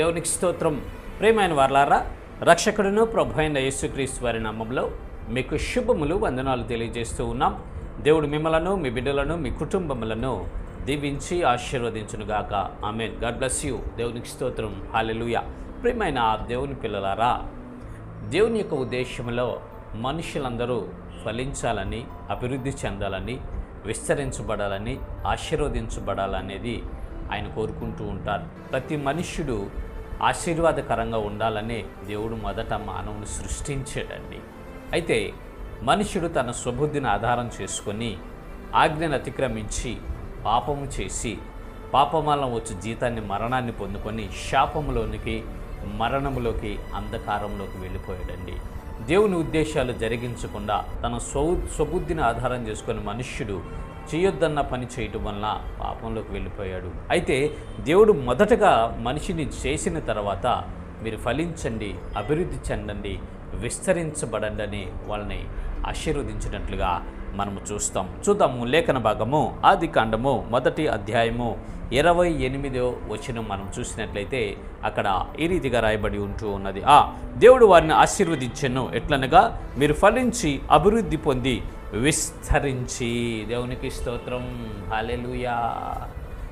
దేవునికి స్తోత్రం. ప్రేమైన వార్లారా రక్షకుడును ప్రభు అయిన యేసుక్రీస్తు వారి నామంలో మీకు శుభములు వందనాలు తెలియజేస్తూ ఉన్నాం. దేవుడు మిమ్మలను మీ బిడ్డలను మీ కుటుంబములను దీవించి ఆశీర్వదించునుగాక ఆమెన్. God bless you. దేవునికి స్తోత్రం. హాలెలుయ. ప్రియమైన దేవుని పిల్లలారా దేవుని యొక్క ఉద్దేశంలో మనుషులందరూ ఫలించాలని అభివృద్ధి చెందాలని విస్తరించబడాలని ఆశీర్వదించబడాలనేది ఆయన కోరుకుంటూ ఉంటారు. ప్రతి మనుష్యుడు ఆశీర్వాదకరంగా ఉండాలని దేవుడు మొదట మానవుని సృష్టించాడండి. అయితే మనుషుడు తన స్వబుద్ధిని ఆధారం చేసుకొని ఆజ్ఞను అతిక్రమించి పాపము చేసి పాపం వచ్చి జీతాన్ని మరణాన్ని పొందుకొని శాపములోనికి మరణములోకి అంధకారంలోకి వెళ్ళిపోయాడండి. దేవుని ఉద్దేశాలు జరిగించకుండా తన స్వ స్వబుద్ధిని ఆధారం చేసుకుని మనుష్యుడు చేయొద్దన్న పని చేయటం వలన పాపంలోకి వెళ్ళిపోయాడు. అయితే దేవుడు మొదటగా మనిషిని చేసిన తర్వాత మీరు ఫలించండి అభివృద్ధి చెందండి విస్తరించబడండి అని వాళ్ళని ఆశీర్వదించినట్లుగా మనము చూస్తాం. చూద్దాము లేఖన భాగము ఆది కాండము మొదటి అధ్యాయము ఇరవై ఎనిమిదో వచనం మనం చూసినట్లయితే అక్కడ ఈ రీతిగా రాయబడి ఉంటూ ఉన్నది. ఆ దేవుడు వారిని ఆశీర్వదించెను. ఎట్లనగా మీరు ఫలించి అభివృద్ధి పొంది విస్తరించి. దేవునికి స్తోత్రం. హాలెలుయా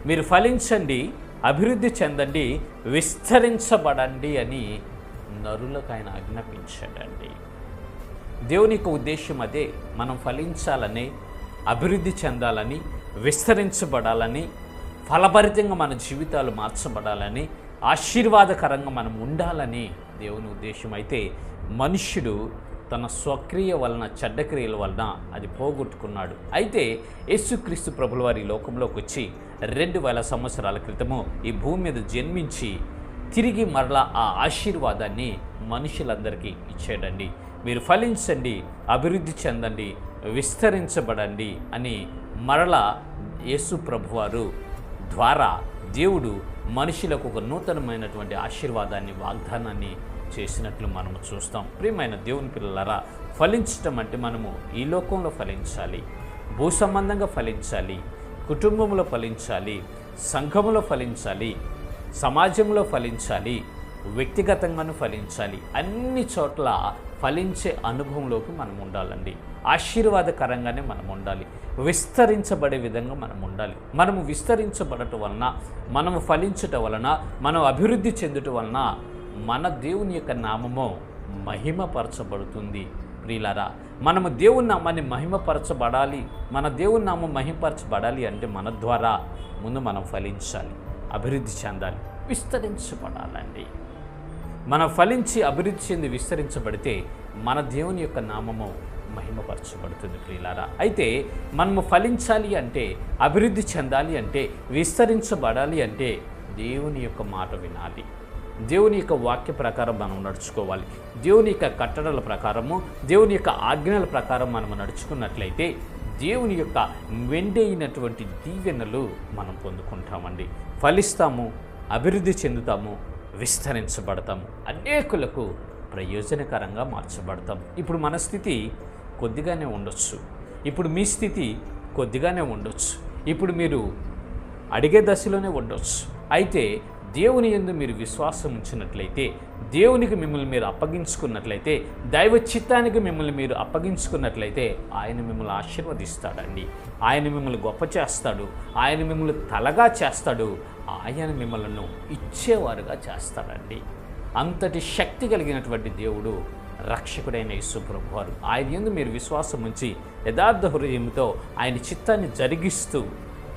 మీరు ఫలించండి అభివృద్ధి చెందండి విస్తరించబడండి అని నరులకు ఆయన ఆజ్ఞాపించాడండి. దేవుని యొక్క ఉద్దేశం అదే. మనం ఫలించాలని అభివృద్ధి చెందాలని విస్తరించబడాలని ఫలభరితంగా మన జీవితాలు మార్చబడాలని ఆశీర్వాదకరంగా మనం ఉండాలని దేవుని ఉద్దేశం అయితే మనుష్యుడు తన స్వక్రియ వలన చెడ్డక్రియల వలన అది పోగొట్టుకున్నాడు. అయితే యేసుక్రీస్తు ప్రభుల వారి లోకంలోకి వచ్చి రెండు వేల సంవత్సరాల క్రితము ఈ భూమి మీద జన్మించి తిరిగి మరలా ఆ ఆశీర్వాదాన్ని మనుషులందరికీ ఇచ్చాడండి. మీరు ఫలించండి అభివృద్ధి చెందండి విస్తరించబడండి అని మరల యేసు ప్రభువారు ద్వారా దేవుడు మనుషులకు ఒక నూతనమైనటువంటి ఆశీర్వాదాన్ని వాగ్దానాన్ని చేసినట్లు మనము చూస్తాం. ప్రియమైన దేవుని పిల్లలరా ఫలించటం అంటే మనము ఈ లోకంలో ఫలించాలి భూ సంబంధంగా ఫలించాలి కుటుంబంలో ఫలించాలి సంఘములో ఫలించాలి సమాజంలో ఫలించాలి వ్యక్తిగతంగాను ఫలించాలి. అన్ని చోట్ల ఫలించే అనుభవంలోకి మనం ఉండాలండి. ఆశీర్వాదకరంగానే మనం ఉండాలి. విస్తరించబడే విధంగా మనం ఉండాలి. మనము విస్తరించబడటం వలన మనము ఫలించటం వలన మనం అభివృద్ధి చెందటం వలన మన దేవుని యొక్క నామము మహిమపరచబడుతుంది. ప్రియులారా మనము దేవుని నామాన్ని మహిమపరచబడాలి. మన దేవుని నామం మహిమపరచబడాలి అంటే మన ద్వారా ముందు మనం ఫలించాలి. అభివృద్ధి చెందాలి. విస్తరించబడాలండి. మనం ఫలించి అభివృద్ధి చెంది విస్తరించబడితే మన దేవుని యొక్క నామము మహిమపరచబడుతుంది ప్రియులారా. అయితే మనము ఫలించాలి అంటే అభివృద్ధి చెందాలి అంటే విస్తరించబడాలి అంటే దేవుని యొక్క మాట వినాలి. దేవుని యొక్క వాక్య ప్రకారం మనం నడుచుకోవాలి. దేవుని యొక్క కట్టడల ప్రకారము దేవుని యొక్క ఆజ్ఞల ప్రకారం మనం నడుచుకున్నట్లయితే దేవుని యొక్క వెండైనటువంటి దీవెనలు మనం పొందుకుంటామండి. ఫలిస్తాము అభివృద్ధి చెందుతాము విస్తరించబడతాం. అనేకులకు ప్రయోజనకరంగా మార్చబడతాం. ఇప్పుడు మన స్థితి కొద్దిగానే ఉండొచ్చు. ఇప్పుడు మీ స్థితి కొద్దిగానే ఉండొచ్చు. ఇప్పుడు మీరు అడిగే దశలోనే ఉండొచ్చు. అయితే దేవుని ఎందు మీరు విశ్వాసం ఉంచినట్లయితే దేవునికి మిమ్మల్ని మీరు అప్పగించుకున్నట్లయితే దైవ చిత్తానికి మిమ్మల్ని మీరు అప్పగించుకున్నట్లయితే ఆయన మిమ్మల్ని ఆశీర్వదిస్తాడండి. ఆయన మిమ్మల్ని గొప్ప చేస్తాడు. ఆయన మిమ్మల్ని తలగా చేస్తాడు. ఆయన మిమ్మల్ని ఇచ్చేవారుగా చేస్తాడండి. అంతటి శక్తి కలిగినటువంటి దేవుడు రక్షకుడైన యేసుప్రభు వారు. ఆయన ఎందు మీరు విశ్వాసం ఉంచి యథార్థ హృదయంతో ఆయన చిత్తాన్ని జరిగిస్తూ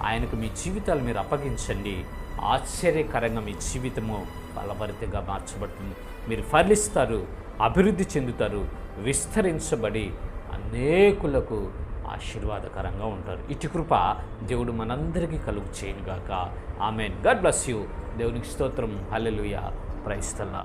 ఆయనకు మీ జీవితాలు మీరు అప్పగించండి. ఆశ్చర్యకరంగా మీ జీవితము బలభరితంగా మార్చబడుతుంది. మీరు ఫలిస్తారు అభివృద్ధి చెందుతారు విస్తరించబడి అనేకులకు ఆశీర్వాదకరంగా ఉంటారు. ఇటు కృప దేవుడు మనందరికీ కలుగు చేయనుగాక. ఆమెన్. God bless you. దేవునికి స్తోత్రం. హల్లెలూయా. ప్రైస్తల్లా